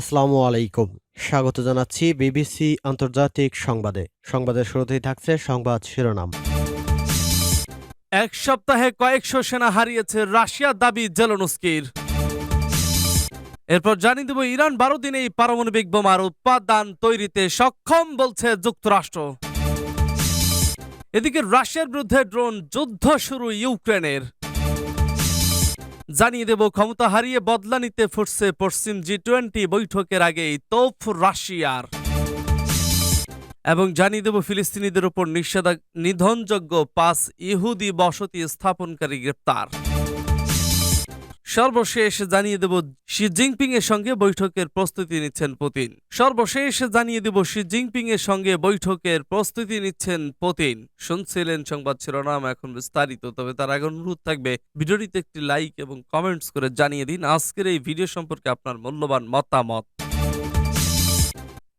আসসালামু আলাইকুম। স্বাগত জানাচ্ছি বিবিসি আন্তর্জাতিক সংবাদে। সংবাদের শুরুতেই থাকছে সংবাদ শিরোনাম। এক সপ্তাহে কয়েকশো সেনা হারিয়েছে রাশিয়ার দাবি জেলনস্কির। এরপর জানিয়ে দেব, ইরান বারো দিনেই পারমাণবিক বোমার উৎপাদন তৈরিতে সক্ষম বলছে যুক্তরাষ্ট্র। এদিকে রাশিয়ার বিরুদ্ধে ড্রোন যুদ্ধ শুরু ইউক্রেনের। জানিয়ে দেব, ক্ষমতা হারিয়ে বদলা নিতে ফুটছে পশ্চিম জি টোয়েন্টি বৈঠকের আগেই তোফ রাশিয়ার। এবং জানিয়ে দেব, ফিলিস্তিনিদের উপর নিষেধা নিধনযোগ্য পাঁচ ইহুদি বসতি স্থাপনকারী গ্রেপ্তার। সর্বশেষ জানিয়ে দেব শি জিনপিং এর সঙ্গে বৈঠকের প্রস্তুতি নিচ্ছেন পুতিন। সর্বশেষ জানিয়ে দেব শি জিনপিং এর সঙ্গে বৈঠকের প্রস্তুতি নিচ্ছেন পুতিন। শুনছিলেন সংবাদ শিরোনাম এখন বিস্তারিত, তবে তার আগে অনুরোধ থাকবে, ভিডিওটিতে একটি লাইক এবং কমেন্টস করে জানিয়ে দিন আজকের এই ভিডিও সম্পর্কে আপনার মূল্যবান মতামত।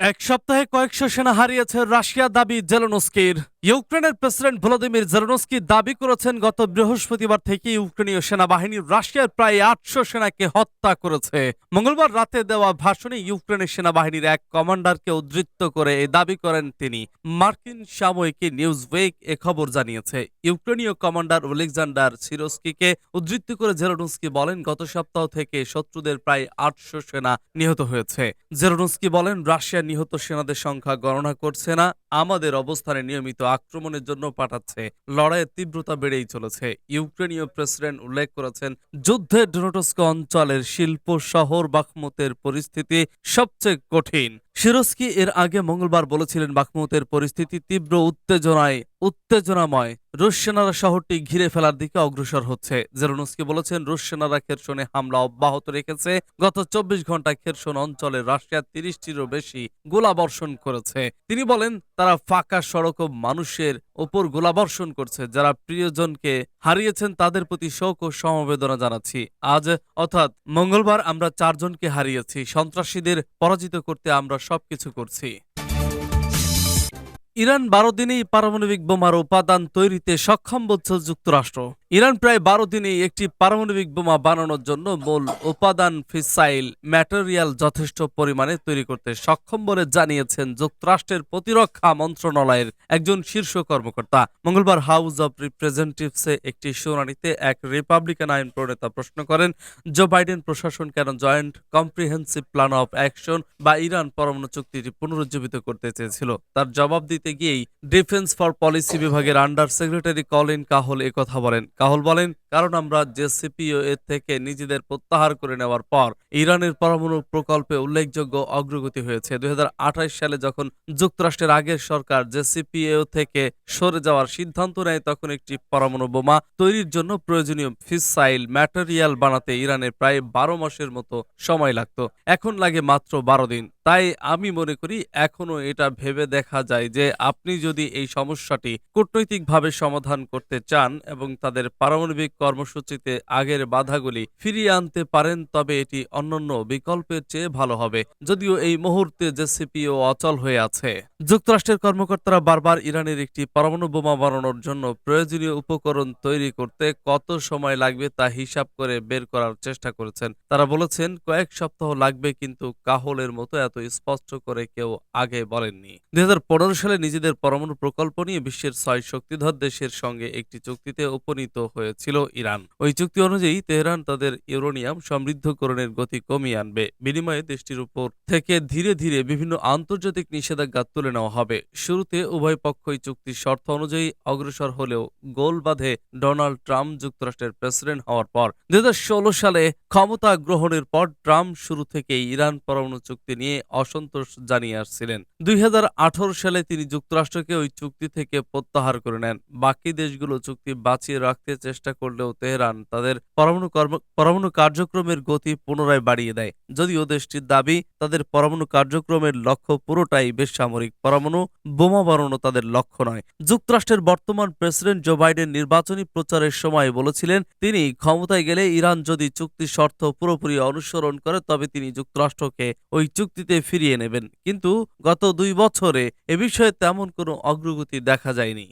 এক সপ্তাহে কয়েকশো সেনা হারিয়েছে রাশিয়া দাবি জেলনস্কির। ইউক্রেনের প্রেসিডেন্ট ভলোদিমির জেলনস্কি দাবি করেছেন, গত বৃহস্পতিবার থেকে ইউক্রেনীয় সেনাবাহিনী রাশিয়ার প্রায় আটশো সেনাকে হত্যা করেছে। মঙ্গলবার রাতে দেওয়া ভাষণে ইউক্রেনের সেনাবাহিনীর এক কমান্ডারকে উদ্ধৃত করে এই দাবি করেন তিনি। মার্কিন সাময়িকী নিউজ ওয়েক এ খবর জানিয়েছে, ইউক্রেনীয় কমান্ডার ওলেকজান্ডার সিরোস্কিকে উদ্ধৃত করে জেরোনস্কি বলেন, গত সপ্তাহ থেকে শত্রুদের প্রায় আটশো সেনা নিহত হয়েছে। জেরোনস্কি বলেন, রাশিয়া নিহত সেনাদের সংখ্যা গণনা করছে না, আমাদের অবস্থানে নিয়মিত আক্রমণের জন্য পাঠাচ্ছে। লড়াইয়ের তীব্রতা বেড়েই চলেছে। ইউক্রেনীয় প্রেসিডেন্ট উল্লেখ করেছেন, যুদ্ধে ডোনেটস্ক অঞ্চলের শিল্প শহর বাখমুতের পরিস্থিতি সবচেয়ে কঠিন। শিরস্কি এর আগে মঙ্গলবার বলেছিলেন বাখমুতের পরিস্থিতি তীব্র উত্তেজনায়, উত্তেজনাময়। রুশ সেনারা শহরটি ঘিরে ফেলার দিকে অগ্রসর হচ্ছে। জেরোনস্কি বলেছেন, রুশ সেনারা খেরসনে হামলা অব্যাহত রেখেছে। গত চব্বিশ ঘণ্টা খেরসন অঞ্চলে রাশিয়া তিরিশটিরও বেশি গোলাবর্ষণ করেছে। তিনি বলেন, তারা ফাঁকা সড়ক ও মানুষের ওপর গোলাবর্ষণ করছে। যারা প্রিয়জনকে হারিয়েছেন, তাদের প্রতি শোক ও সমবেদনা জানাচ্ছি। আজ অর্থাৎ মঙ্গলবার আমরা চারজনকে হারিয়েছি। সন্ত্রাসীদের পরাজিত করতে আমরা সবকিছু করছি। ইরান বারো দিনেই পারমাণবিক বোমার উপাদান তৈরিতে সক্ষম বলছে যুক্তরাষ্ট্র। ইরান প্রায় বারো দিনেই একটি পারমাণবিক বোমা বানানোর জন্য মূল উপাদান ফিসাইল ম্যাটেরিয়াল যথেষ্ট পরিমাণে তৈরি করতে সক্ষম বলে জানিয়েছেন যুক্তরাষ্ট্রের প্রতিরক্ষা মন্ত্রণালয়ের একজন শীর্ষ কর্মকর্তা। মঙ্গলবার হাউস অব রিপ্রেজেন্টেটিভসে একটি শুনানিতে এক রিপাবলিকান আইন প্রণেতা প্রশ্ন করেন, জো বাইডেন প্রশাসন কেন joint comprehensive plan of action বা ইরান পরমাণু চুক্তিটি পুনরুজ্জীবিত করতে চেয়েছিল? তার জবাব দিতে গিয়েই ডিফেন্স ফর পলিসি বিভাগের আন্ডার সেক্রেটারি কলিন কাহল কথা বলেন। কাহল বলেন কারণ আমরা জেসিপিও এর থেকে নিজেদের প্রত্যাহার করে নেওয়ার পর ইরানের পরমাণু প্রকল্পে উল্লেখযোগ্য অগ্রগতি হয়েছে। দুই সালে যখন যুক্তরাষ্ট্রের আগের সরকার জেসিপিও থেকে সরে যাওয়ার সিদ্ধান্ত নেয়, তখন একটি পরমাণু বোমা তৈরির জন্য প্রয়োজনীয় ফিসাইল ম্যাটেরিয়াল বানাতে ইরানের প্রায় বারো মাসের মতো সময় লাগত। এখন লাগে মাত্র বারো দিন। তাই আমি মনে করি এখনও এটা ভেবে দেখা যায় যে আপনি যদি এই সমস্যাটি কূটনৈতিকভাবে সমাধান করতে চান এবং তাদের পারমাণবিক কর্মসূচিতে আগের বাধাগুলি ফিরিয়ে আনতে পারেন, তবে এটি অন্যান্য বিকল্পের চেয়ে ভালো হবে। যদিও এই মুহূর্তে জেসিপিও অচল হয়ে আছে। যুক্তরাষ্ট্রের কর্মকর্তারা বারবার ইরানের একটি পরমাণু বোমা বানানোর জন্য প্রয়োজনীয় উপকরণ তৈরি করতে কত সময় লাগবে তা হিসাব করে বের করার চেষ্টা করেছেন। তারা বলেছেন, কয়েক সপ্তাহ লাগবে, কিন্তু কাহলের মতো এত স্পষ্ট করে কেউ আগে বলেননি। দু হাজার পনেরো সালে নিজেদের পরমাণু প্রকল্প নিয়ে বিশ্বের ছয় শক্তিধর দেশের সঙ্গে একটি চুক্তিতে উপনীত হয়েছিল। ইরান। ওই চুক্তি অনুযায়ী তেহরান তাদের ইউরোনিয়াম সমৃদ্ধকরণের গতি কমিয়ে আনবে। বিনিময়ে দেশটির উপর থেকে ধীরে ধীরে বিভিন্ন আন্তর্জাতিক নিষেধাজ্ঞা তুলে নেওয়া হবে। শুরুতে উভয় পক্ষই চুক্তির শর্ত অনুযায়ী অগ্রসর হলেও গোল বাঁধে ডোনাল্ড ট্রাম্প যুক্তরাষ্ট্রের প্রেসিডেন্ট হওয়ার পর। দুই হাজার ষোলো সালে ক্ষমতা গ্রহণের পর ট্রাম্প শুরু থেকেই ইরান পরমাণু চুক্তি নিয়ে অসন্তোষ জানিয়ে আসছিলেন। দুই হাজার আঠারো সালে তিনি যুক্তরাষ্ট্রকে ওই চুক্তি থেকে প্রত্যাহার করে নেন। বাকি দেশগুলো চুক্তি বাঁচিয়ে রাখতে চেষ্টা করলেও তেহরান তাদের পরমাণু পরমাণু কার্যক্রমের গতি পুনরায় বাড়িয়ে দেয়। যদিও দেশটির দাবি, তাদের পরমাণু কার্যক্রমের লক্ষ্য পুরোটাই বেসামরিক পরমাণু, বোমা বানানো তাদের লক্ষ্য নয়। যুক্তরাষ্ট্রের বর্তমান প্রেসিডেন্ট জো বাইডেন নির্বাচনী প্রচারের সময় বলেছিলেন, তিনি ক্ষমতায় গেলে ইরান যদি চুক্তির শর্ত পুরোপুরি অনুসরণ করে, তবে তিনি যুক্তরাষ্ট্রকে ওই চুক্তিতে ফিরিয়ে নেবেন। কিন্তু গত দুই বছরে এ বিষয়ে তেমন কোনো অগ্রগতি দেখা যায়নি।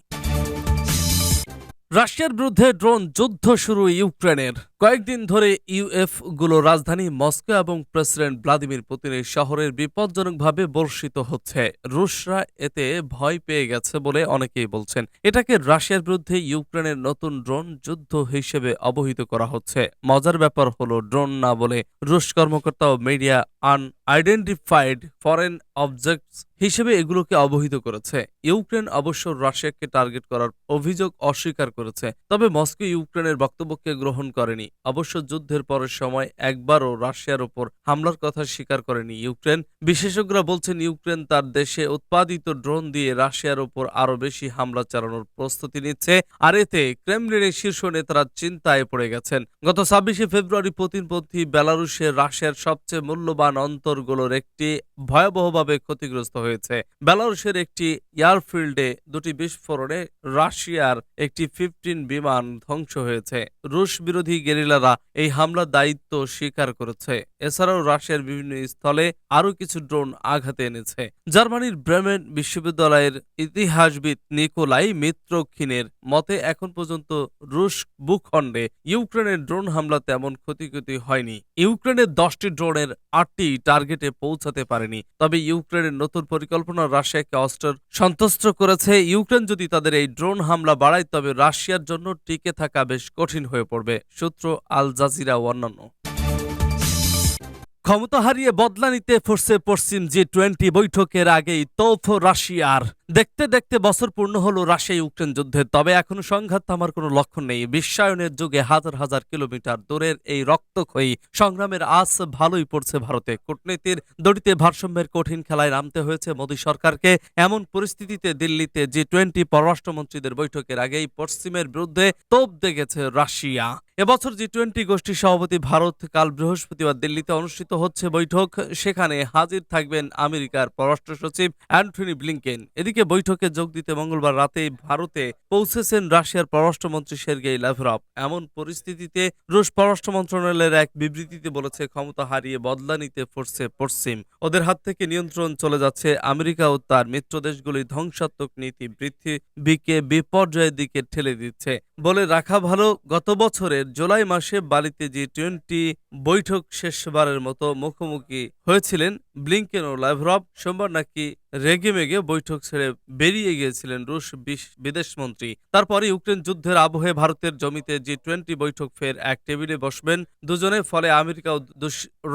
রাশিয়ার বিরুদ্ধে ড্রোন যুদ্ধ শুরু ইউক্রেনের। কয়েকদিন ধরে ইউএফগুলো রাজধানী মস্কো এবং প্রেসিডেন্ট ভ্লাদিমির পুতিনের শহরের বিপজ্জনকভাবে বর্ষিত হচ্ছে। রুশরা এতে ভয় পেয়ে গেছে বলে অনেকেই বলছেন। এটাকে রাশিয়ার বিরুদ্ধে ইউক্রেনের নতুন ড্রোন যুদ্ধ হিসেবে অবহিত করা হচ্ছে। মজার ব্যাপার হলো ড্রোন না বলে রুশ কর্মকর্তা ও media unidentified foreign objects হিসেবে এগুলোকে অবহিত করেছে। ইউক্রেন অবশ্য রাশিয়াকে টার্গেট করার অভিযোগ অস্বীকার করেছে, তবে মস্কো ইউক্রেনের বক্তব্যকে গ্রহণ করেনি। অবশ্য যুদ্ধের পরের সময় একবারও রাশিয়ার উপর হামলার কথা স্বীকার করেনি ইউক্রেন। বিশেষজ্ঞরা বলছেন, ইউক্রেন তার দেশে উৎপাদিত ড্রোন দিয়ে রাশিয়ার উপর আরও বেশি হামলা চালানোর প্রস্তুতি নিচ্ছে, আর এতে ক্রেমলিনের শীর্ষ নেতারা চিন্তায় পড়ে গেছেন। গত ছাব্বিশে ফেব্রুয়ারি পুতিনপন্থী বেলারুশে রাশিয়ার সবচেয়ে মূল্যবান অন্তরগুলোর একটি ভয়াবহভাবে ক্ষতিগ্রস্ত হয়েছে। বেলারুশের একটি এয়ারফিল্ডে দুটি বিস্ফোরণে রাশিয়ার একটি ফিফটিন বিমান ধ্বংস হয়েছে। রুশ বিরোধী গেরিলারা এই হামলার দায়িত্ব স্বীকার করেছে। এছাড়াও রাশিয়ার বিভিন্ন স্থলে আরও কিছু ড্রোন আঘাতে এনেছে। জার্মানির ব্রেমেন বিশ্ববিদ্যালয়ের ইতিহাসবিদ নিকোলাই মিত্রক্ষিনের মতে, এখন পর্যন্ত রুশ ভূখণ্ডে ইউক্রেনের ড্রোন হামলা তেমন ক্ষতিক্ষতি হয়নি। ইউক্রেনের দশটি ড্রোনের আটটি টার্গেটে পৌঁছাতে পারেনি। তবে ইউক্রেনের নতুন পরিকল্পনা রাশিয়াকে অস্ত্র সন্তুষ্ট করেছে। ইউক্রেন যদি তাদের এই ড্রোন হামলা বাড়ায়, তবে রাশিয়ার জন্য টিকে থাকা বেশ কঠিন হয়ে পড়বে, সূত্র আল জাজিরা অন্যান্য। ক্ষমতা হারিয়ে বদলা নিতে ফোর্সে পশ্চিম জি টোয়েন্টি বৈঠকের আগেই তৌফ রাশিয়ার দেখতে দেখতে বছর পূর্ণ হলো রাশিয়া ইউক্রেন যুদ্ধের তবে এখনও সংঘাত থামার কোনো লক্ষণ নেই। বিশ্বায়নের যুগে হাজার হাজার কিলোমিটার দূরের এই রক্তক্ষয়ী সংগ্রামের আস ভালোই পড়ছে ভারতে। কূটনীতির দড়িতে ভারসাম্যের কঠিন খেলায় নামতে হয়েছে মোদী সরকারকে। এমন পরিস্থিতিতে দিল্লিতে জি টোয়েন্টি পররাষ্ট্রমন্ত্রীদের বৈঠকের আগেই পশ্চিমের বিরুদ্ধে তোপ দেখেছে রাশিয়া। এবছর জি টোয়েন্টি গোষ্ঠীর সভাপতি ভারত কাল বৃহস্পতিবার দিল্লিতে অনুষ্ঠিত হচ্ছে বৈঠক। সেখানে হাজির থাকবেন আমেরিকার পররাষ্ট্র সচিব অ্যান্টনি ব্লিংকেন। এদিকে বৈঠকে যোগ দিতে মঙ্গলবার রাতে ভারতে পৌঁছেছেন রাশিয়ার পররাষ্ট্রমন্ত্রী সের্গেই লাভরভ এমন পরিস্থিতিতে রুশ পররাষ্ট্র মন্ত্রণালয়ের এক বিবৃতিতে বলেছে, ক্ষমতা হারিয়ে বদলা নিতে ফোর্সে পশ্চিম। ওদের হাত থেকে নিয়ন্ত্রণ চলে যাচ্ছে আমেরিকা ও তার মিত্র দেশগুলি ধ্বংসাত্মক নীতি পৃথিবীকে বিপর্যয়ের দিকে ঠেলে দিচ্ছে। বলে রাখা ভালো, গত বছরের জুলাই মাসে বালিতে জি টোয়েন্টি বৈঠক শেষবারের মতো মুখোমুখি হয়েছিলেন ব্লিংকেন ও লাভরভ সোমবার নাকি রেগেমেগে বৈঠক ছেড়ে বেরিয়ে গিয়েছিলেন রুশ বিদেশমন্ত্রী তারপরে ইউক্রেন যুদ্ধের আবহে ভারতের জমিতে জি টোয়েন্টি বৈঠক ফের এক টেবিলে বসবেন। দুজনে ফলে আমেরিকা ও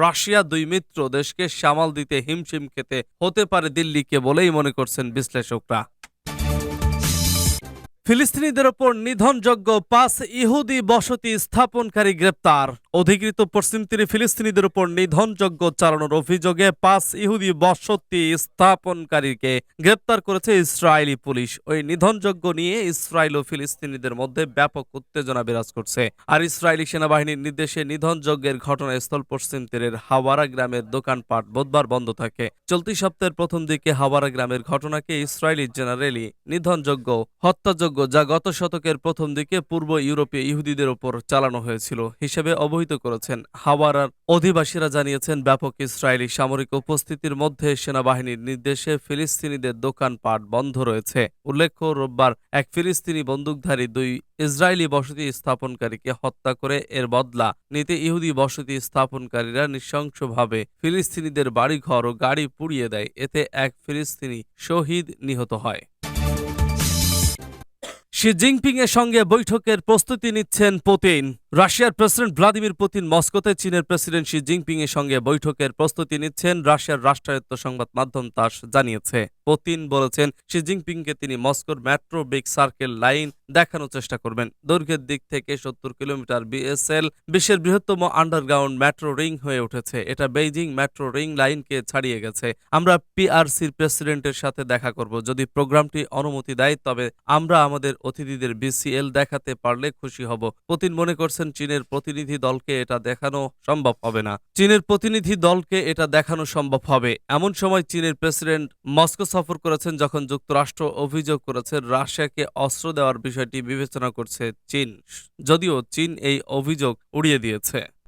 রাশিয়া দুই মিত্র দেশকে সামাল দিতে হিমশিম খেতে হতে পারে দিল্লিকে বলেই মনে করছেন বিশ্লেষকরা। ফিলিস্তিনিদের ওপর নিধনযোগ্য পাঁচ ইহুদি বসতি স্থাপনকারী গ্রেপ্তার। অধিকৃত পশ্চিম তীরে ফিলিস্তিনিদের উপর নিধনযজ্ঞ চালানোর অভিযোগে পাঁচ ইহুদি বসতি স্থাপনকারীকে গ্রেপ্তার করেছে ইসরায়েলি পুলিশ। ওই নিধনযজ্ঞ নিয়ে ইসরায়েল ও ফিলিস্তিনিদের মধ্যে ব্যাপক উত্তেজনা বিরাজ করছে। আর ইসরায়েলি সেনাবাহিনীর নির্দেশে নিধনযজ্ঞের ঘটনাস্থল পশ্চিম তীরের হাওয়ারা গ্রামের দোকানপাট বুধবার বন্ধ থাকে। চলতি সপ্তাহের প্রথম দিকে হাওয়ারা গ্রামের ঘটনাকে ইসরায়েলি জেনারেলি নিধনযজ্ঞ, হত্যাযজ্ঞ যা গত শতকের প্রথম দিকে পূর্ব ইউরোপীয় ইহুদিদের ওপর চালানো হয়েছিল হিসেবে অবহিত করেছেন। হাওয়ারার অধিবাসীরা জানিয়েছেন, ব্যাপক ইসরায়েলি সামরিক উপস্থিতির মধ্যে সেনাবাহিনীর নির্দেশে ফিলিস্তিনিদের দোকানপাট বন্ধ রয়েছে। উল্লেখ্য, রোববার এক ফিলিস্তিনি বন্দুকধারী দুই ইসরায়েলি বসতি স্থাপনকারীকে হত্যা করে এর বদলা নিতে ইহুদি বসতি স্থাপনকারীরা নৃশংসভাবে ফিলিস্তিনিদের বাড়িঘর ও গাড়ি পুড়িয়ে দেয়। এতে এক ফিলিস্তিনি শহীদ নিহত হয়। শি জিনপিং এর সঙ্গে বৈঠকের প্রস্তুতি নিচ্ছেন পুতিন। রাশিয়ার প্রেসিডেন্ট ভ্লাদিমির পুতিন মস্কোতে চীনের প্রেসিডেন্ট শি জিনপিং এর সঙ্গে বৈঠকের প্রস্তুতি নিচ্ছেন। রাশিয়ার রাষ্ট্রায়ত্ত সংবাদ মাধ্যম তাস জানিয়েছে। পুতিন বলেছেন, শি জিনপিংকে তিনি মস্কোর মেট্রো বিগ সার্কেল লাইন দেখানোর চেষ্টা করবেন। দৈর্ঘ্যের দিক থেকে সত্তর কিলোমিটার বিএসএল বিশ্বের বৃহত্তম আন্ডারগ্রাউন্ড মেট্রো রিং হয়ে উঠেছে। এটা বেইজিং মেট্রো রিং লাইনকে ছাড়িয়ে গেছে। আমরা পিআরসির প্রেসিডেন্টের সাথে দেখা করব। যদি প্রোগ্রামটি অনুমতি দেয়, তবে আমরা আমাদের অতিথিদের বিসিএল দেখাতে পারলে খুশি হব। পুতিন মনে করছেন চীনের প্রতিনিধি দলকে এটা দেখানো সম্ভব হবে না। চীনের প্রতিনিধি দলকে এটা দেখানো সম্ভব হবে। এমন সময় চীনের প্রেসিডেন্ট মস্কো সফর করেছেন যখন যুক্তরাষ্ট্র অভিযোগ করেছে রাশিয়াকে অস্ত্র দেওয়ার বিষয়টি বিবেচনা করছে চীন। যদিও চীন এই অভিযোগ উড়িয়ে দিয়েছে।